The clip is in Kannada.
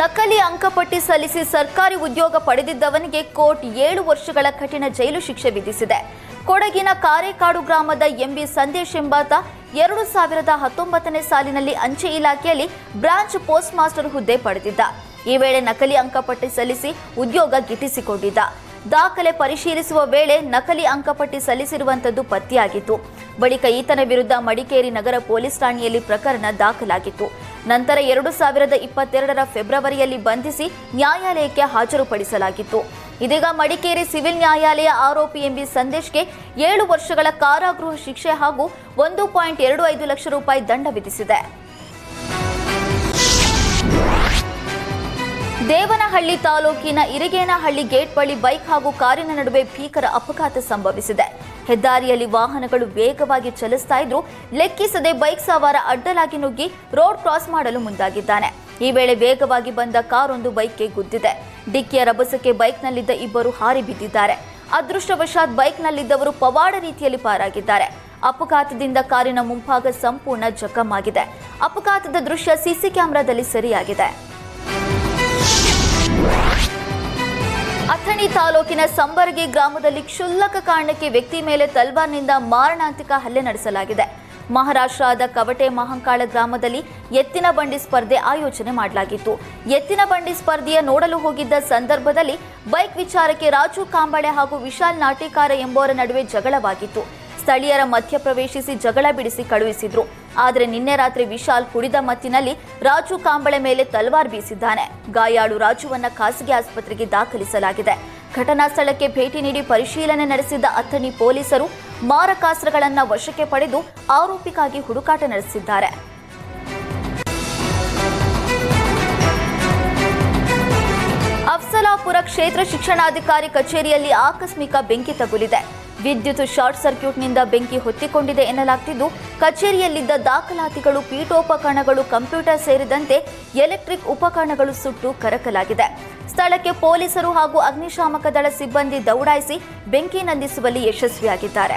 ನಕಲಿ ಅಂಕಪಟ್ಟಿ ಸಲ್ಲಿಸಿ ಸರ್ಕಾರಿ ಉದ್ಯೋಗ ಪಡೆದಿದ್ದವನಿಗೆ ಕೋರ್ಟ್ ಏಳು ವರ್ಷಗಳ ಕಠಿಣ ಜೈಲು ಶಿಕ್ಷೆ ವಿಧಿಸಿದೆ. ಕೊಡಗಿನ ಕಾರೇಕಾಡು ಗ್ರಾಮದ ಎಂಬಿ ಸಂದೇಶ್ ಎಂಬಾತ ಎರಡು ಸಾವಿರದ ಹತ್ತೊಂಬತ್ತನೇ ಸಾಲಿನಲ್ಲಿ ಅಂಚೆ ಇಲಾಖೆಯಲ್ಲಿ ಬ್ರಾಂಚ್ ಪೋಸ್ಟ್ ಮಾಸ್ಟರ್ ಹುದ್ದೆ ಪಡೆದಿದ್ದ. ಈ ವೇಳೆ ನಕಲಿ ಅಂಕಪಟ್ಟಿ ಸಲ್ಲಿಸಿ ಉದ್ಯೋಗ ಗಿಟ್ಟಿಸಿಕೊಂಡಿದ್ದ. ದಾಖಲೆ ಪರಿಶೀಲಿಸುವ ವೇಳೆ ನಕಲಿ ಅಂಕಪಟ್ಟಿ ಸಲ್ಲಿಸಿರುವಂತದ್ದು ಪತ್ತೆಯಾಗಿತ್ತು. ಬಳಿಕ ಈತನ ವಿರುದ್ಧ ಮಡಿಕೇರಿ ನಗರ ಪೊಲೀಸ್ ಠಾಣೆಯಲ್ಲಿ ಪ್ರಕರಣ ದಾಖಲಾಗಿತ್ತು. ನಂತರ ಎರಡು ಸಾವಿರದ ಇಪ್ಪತ್ತೆರಡರ ಫೆಬ್ರವರಿಯಲ್ಲಿ ಬಂಧಿಸಿ ನ್ಯಾಯಾಲಯಕ್ಕೆ ಹಾಜರುಪಡಿಸಲಾಗಿತ್ತು. ಇದೀಗ ಮಡಿಕೇರಿ ಸಿವಿಲ್ ನ್ಯಾಯಾಲಯ ಆರೋಪಿ ಎಂಬಿ ಸಂದೇಶ್ಗೆ ಏಳು ವರ್ಷಗಳ ಕಾರಾಗೃಹ ಶಿಕ್ಷೆ ಹಾಗೂ ಒಂದು ಪಾಯಿಂಟ್ ಎರಡು ಐದು ಲಕ್ಷ ರೂಪಾಯಿ ದಂಡ ವಿಧಿಸಿದೆ. ದೇವನಹಳ್ಳಿ ತಾಲೂಕಿನ ಇರಿಗೇನಹಳ್ಳಿ ಗೇಟ್ ಬಳಿ ಬೈಕ್ ಹಾಗೂ ಕಾರಿನ ನಡುವೆ ಭೀಕರ ಅಪಘಾತ ಸಂಭವಿಸಿದೆ. ಹೆದ್ದಾರಿಯಲ್ಲಿ ವಾಹನಗಳು ವೇಗವಾಗಿ ಚಲಿಸ್ತಾ ಇದ್ರು ಲೆಕ್ಕಿಸದೆ ಬೈಕ್ ಸವಾರ ಅಡ್ಡಲಾಗಿ ನುಗ್ಗಿ ರೋಡ್ ಕ್ರಾಸ್ ಮಾಡಲು ಮುಂದಾಗಿದ್ದಾನೆ. ಈ ವೇಳೆ ವೇಗವಾಗಿ ಬಂದ ಕಾರೊಂದು ಬೈಕ್ಗೆ ಗುದ್ದಿದೆ. ಡಿಕ್ಕಿಯ ರಭಸಕ್ಕೆ ಬೈಕ್ನಲ್ಲಿದ್ದ ಇಬ್ಬರು ಹಾರಿ ಬಿದ್ದಿದ್ದಾರೆ. ಅದೃಷ್ಟವಶಾತ್ ಬೈಕ್ನಲ್ಲಿದ್ದವರು ಪವಾಡ ರೀತಿಯಲ್ಲಿ ಪಾರಾಗಿದ್ದಾರೆ. ಅಪಘಾತದಿಂದ ಕಾರಿನ ಮುಂಭಾಗ ಸಂಪೂರ್ಣ ಜಖಮಾಗಿದೆ ಅಪಘಾತದ ದೃಶ್ಯ ಸಿಸಿ ಕ್ಯಾಮೆರಾದಲ್ಲಿ ಸೆರೆಯಾಗಿದೆ. ಅಥಣಿ ತಾಲೂಕಿನ ಸಂಬರಗಿ ಗ್ರಾಮದಲ್ಲಿ ಕ್ಷುಲ್ಲಕ ಕಾರಣಕ್ಕೆ ವ್ಯಕ್ತಿ ಮೇಲೆ ತಲ್ವಾರ್ನಿಂದ ಮಾರಣಾಂತಿಕ ಹಲ್ಲೆ ನಡೆಸಲಾಗಿದೆ. ಮಹಾರಾಷ್ಟ್ರದ ಕವಟೆ ಮಹಂಕಾಳ ಗ್ರಾಮದಲ್ಲಿ ಎತ್ತಿನ ಬಂಡಿ ಸ್ಪರ್ಧೆ ಆಯೋಜನೆ ಮಾಡಲಾಗಿತ್ತು. ಎತ್ತಿನ ಬಂಡಿ ಸ್ಪರ್ಧೆಯ ನೋಡಲು ಹೋಗಿದ್ದ ಸಂದರ್ಭದಲ್ಲಿ ಬೈಕ್ ವಿಚಾರಕ್ಕೆ ರಾಜು ಕಾಂಬಳೆ ಹಾಗೂ ವಿಶಾಲ್ ನಾಟಿಕಾರ ಎಂಬುವರ ನಡುವೆ ಜಗಳವಾಗಿತ್ತು. ಸ್ಥಳೀಯರ ಮಧ್ಯಪ್ರವೇಶಿಸಿ ಜಗಳ ಬಿಡಿಸಿ ಕಳುಹಿಸಿದ್ರು. ಆದರೆ ನಿನ್ನೆ ರಾತ್ರಿ ವಿಶಾಲ್ ಕುಡಿದ ಮತ್ತಿನಲ್ಲಿ ರಾಜು ಕಾಂಬಳೆ ಮೇಲೆ ತಲ್ವಾರ್ ಬೀಸಿದ್ದಾನೆ. ಗಾಯಾಳು ರಾಜುವನ್ನ ಖಾಸಗಿ ಆಸ್ಪತ್ರೆಗೆ ದಾಖಲಿಸಲಾಗಿದೆ. ಘಟನಾ ಸ್ಥಳಕ್ಕೆ ಭೇಟಿ ನೀಡಿ ಪರಿಶೀಲನೆ ನಡೆಸಿದ್ದ ಅಥಣಿ ಪೊಲೀಸರು ಮಾರಕಾಸ್ತ್ರಗಳನ್ನ ವಶಕ್ಕೆ ಪಡೆದು ಆರೋಪಿಗಾಗಿ ಹುಡುಕಾಟ ನಡೆಸಿದ್ದಾರೆ. ಅಫ್ಸಲಾಪುರ ಕ್ಷೇತ್ರ ಶಿಕ್ಷಣಾಧಿಕಾರಿ ಕಚೇರಿಯಲ್ಲಿ ಆಕಸ್ಮಿಕ ಬೆಂಕಿ ತಗುಲಿದೆ. ವಿದ್ಯುತ್ ಶಾರ್ಟ್ ಸರ್ಕ್ಯೂಟ್ನಿಂದ ಬೆಂಕಿ ಹೊತ್ತಿಕೊಂಡಿದೆ ಎನ್ನಲಾಗ್ತಿದ್ದು, ಕಚೇರಿಯಲ್ಲಿದ್ದ ದಾಖಲಾತಿಗಳು, ಪೀಠೋಪಕರಣಗಳು, ಕಂಪ್ಯೂಟರ್ ಸೇರಿದಂತೆ ಎಲೆಕ್ಟ್ರಿಕ್ ಉಪಕರಣಗಳು ಸುಟ್ಟು ಕರಕಲಾಗಿದೆ. ಸ್ಥಳಕ್ಕೆ ಪೊಲೀಸರು ಹಾಗೂ ಅಗ್ನಿಶಾಮಕ ದಳ ಸಿಬ್ಬಂದಿ ದೌಡಾಯಿಸಿ ಬೆಂಕಿ ನಂದಿಸುವಲ್ಲಿ ಯಶಸ್ವಿಯಾಗಿದ್ದಾರೆ.